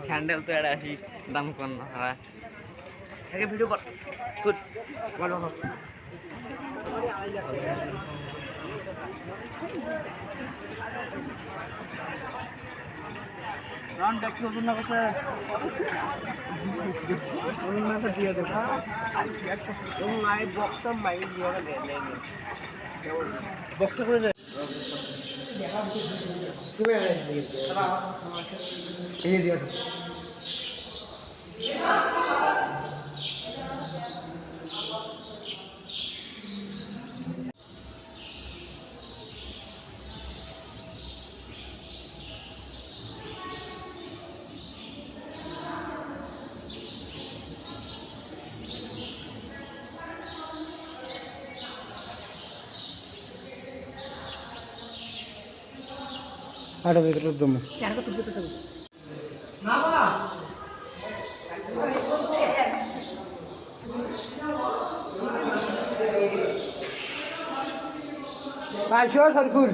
Sandal তো এটা আসি দাম কর না হ্যাঁ। আগে ভিডিও কর তুই ভালো হোক রাউন্ড দেখি ওজন না কত ওজন না তো দিয়ে দেবো ওজন বক্সটা মাই দিয়ে দেবে বক্সটা করে দে ಇವೆ ఆడ దగ్గర వద్దాము Başlıyor Sarkul.